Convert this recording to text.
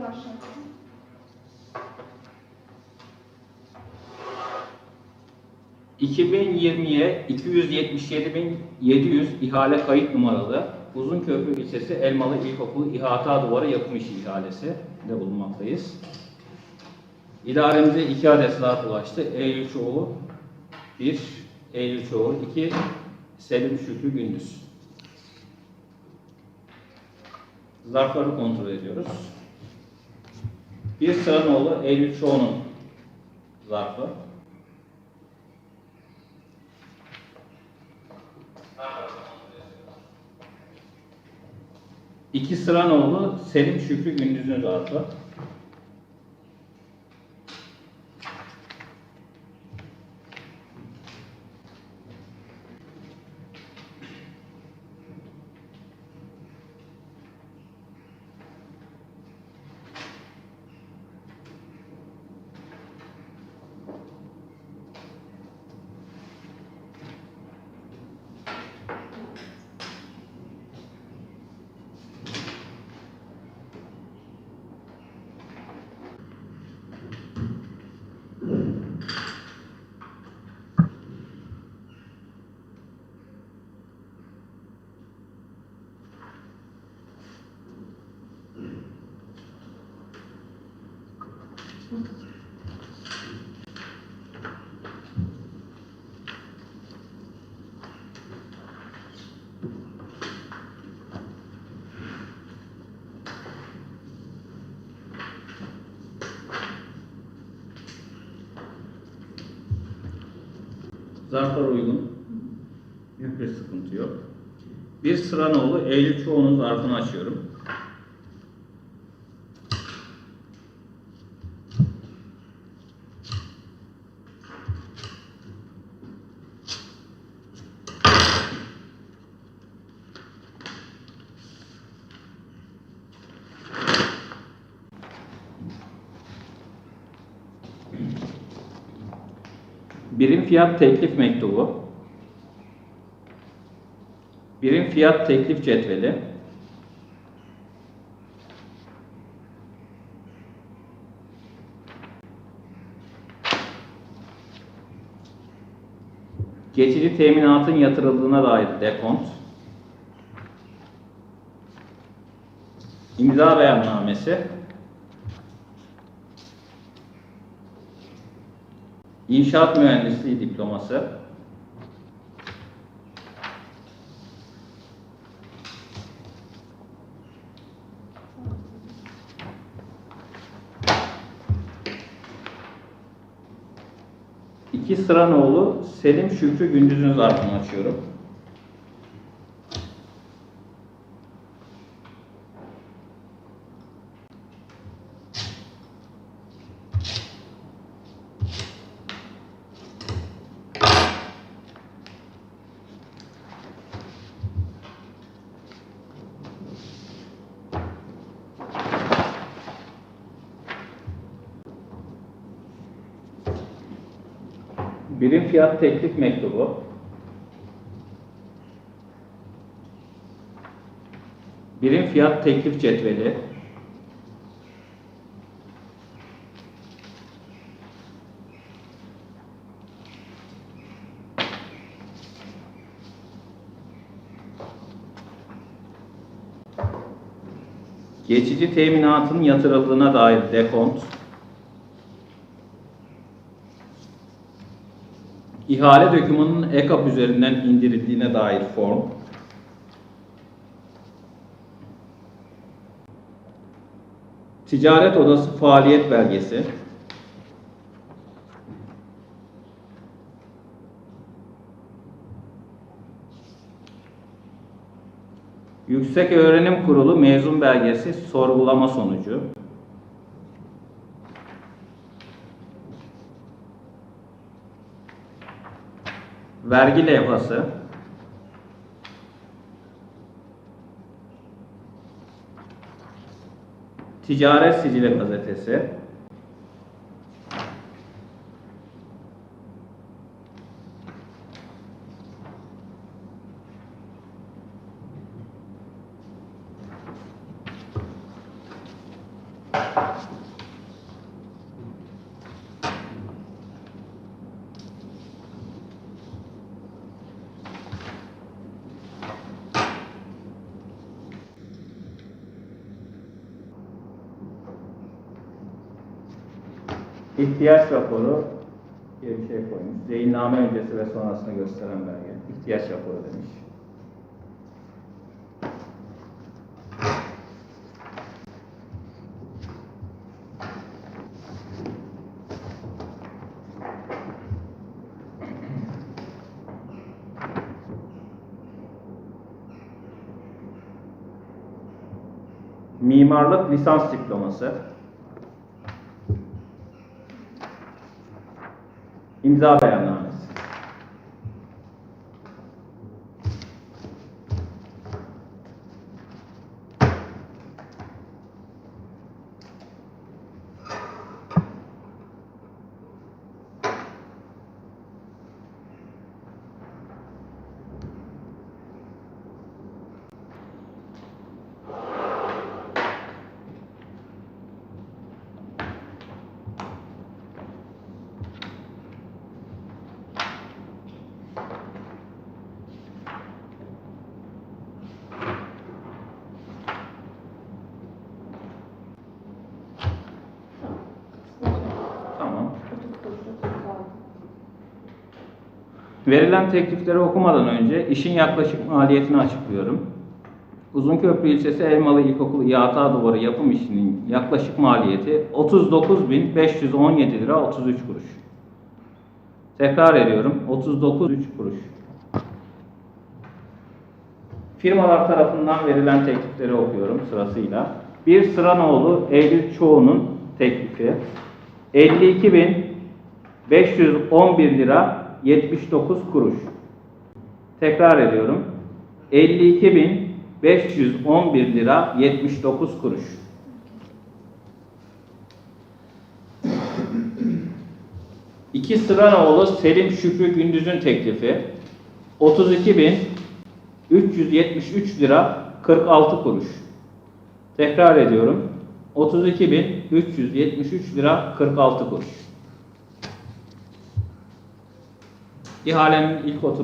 Başlatalım. ...2020'ye 277.700 ihale kayıt numaralı Uzunköprü ilçesi Elmalı İlkokulu İhata Duvarı yapım işi ihalesi de bulunmaktayız. İdaremize iki adet zarf ulaştı. Eylül Çoğu 1, Eylül Çoğu 2, Selim Şükrü Gündüz. Zarfları kontrol ediyoruz. Bir Sıranoğlu Eylül Çoğu'nun zarfı. İki Sıranoğlu Selim Şükrü Gündüz'ün zarfı. Zarflar uygun. Büyük bir sıkıntı yok. Bir Sıranoğlu Eylül Çoğu'nun zarfını açıyorum. Birim fiyat teklif mektubu. Birim fiyat teklif cetveli. Geçici teminatın yatırıldığına dair dekont. İmza beyannamesi. İnşaat mühendisliği diploması. İki Sıranoğlu Selim Şükrü Gündüz'ün zarfını açıyorum. Birim fiyat teklif mektubu. Birim fiyat teklif cetveli. Geçici teminatın yatırıldığına dair dekont. İhale dokümanının EKAP üzerinden indirildiğine dair form. Ticaret Odası faaliyet belgesi. Yüksek Öğrenim Kurulu mezun belgesi sorgulama sonucu. Vergi levhası. Ticaret Sicili Gazetesi. İhtiyaç raporu diye bir şey koymuş. Zeynname öncesi ve sonrasını gösteren belge. İhtiyaç raporu demiş. Mimarlık lisans diploması. İmza beyannamesi. Verilen teklifleri okumadan önce işin yaklaşık maliyetini açıklıyorum. Uzunköprü ilçesi Elmalı İlkokulu İHA duvarı yapım işinin yaklaşık maliyeti 39.517 lira 33 kuruş. Tekrar ediyorum 39.3 kuruş. Firmalar tarafından verilen teklifleri okuyorum sırasıyla. Bir Sıranoğlu Eylül Çoğu'nun teklifi 52.511 lira 79 kuruş. Tekrar ediyorum. 52.511 lira 79 kuruş. İki Sıranoğlu Selim Şükrü Gündüz'ün teklifi 32.373 lira 46 kuruş. Tekrar ediyorum. 32.373 lira 46 kuruş. İhalenin ilk oturum